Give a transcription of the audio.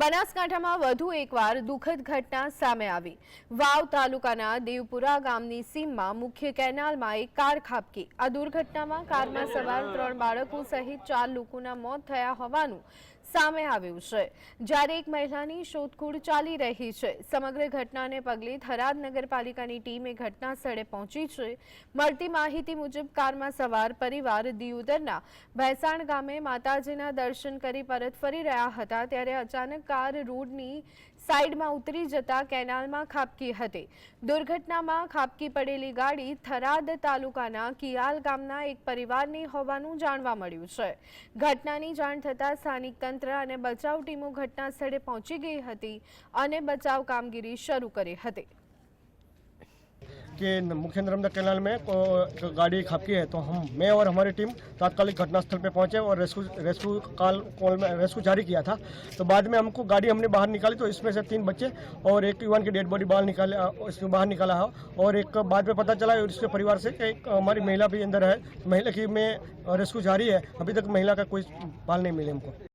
બનાસકાંઠામાં વધુ એકવાર દુઃખદ ઘટના સામે આવી. વાવ તાલુકાના દેવપુરા ગામની સીમમાં મુખ્ય કેનાલમાં એક કાર ખાબકી. આ દુર્ઘટનામાં કારમાં સવાર ત્રણ બાળકો સહિત ચાર લોકોના મોત થયા હોવાનું સામે આવ્યું છે જ્યારે એક મહિલાની શોધખોળ ચાલી રહી છે. સમગ્ર ઘટનાને પગલે થરાદ નગરપાલિકાની ટીમે ઘટના સ્થળે પહોંચી છે. મળતી માહિતી મુજબ કારમાં સવાર પરિવાર દિયોદરના ભેસાણ ગામે માતાજીના દર્શન કરી પરત ફરી રહ્યા હતા ત્યારે અચાનક કાર રોડની સાઈડમાં ઉતરી જતા કેનાલમાં ખાબકી હતી. દુર્ઘટનામાં ખાબકી પડેલી ગાડી થરાદ તાલુકાના કિયાલ ગામના એક પરિવારની હોવાનું જાણવા મળ્યું છે. ઘટનાની જાણ થતાં સ્થાનિક તંત્ર અને બચાવ ટીમો ઘટના સ્થળે પહોંચી ગઈ હતી અને બચાવ કામગીરી શરૂ કરી હતી कि मुख्य नर्मदा कैनाल में को जो गाड़ी खापकी है तो हम मैं और हमारी टीम तात्कालिक घटनास्थल पे पहुंचे और रेस्क्यू रेस्क्यू कॉल कॉल में रेस्क्यू जारी किया था तो बाद में हमको गाड़ी हमने बाहर निकाली तो इसमें से तीन बच्चे और एक युवान की डेड बॉडी बाहर निकाले इसमें बाहर निकाला है और एक बाद में पता चला उसके परिवार से कि एक हमारी महिला भी अंदर है महिला की में रेस्क्यू जारी है अभी तक महिला का कोई पाल नहीं मिले हमको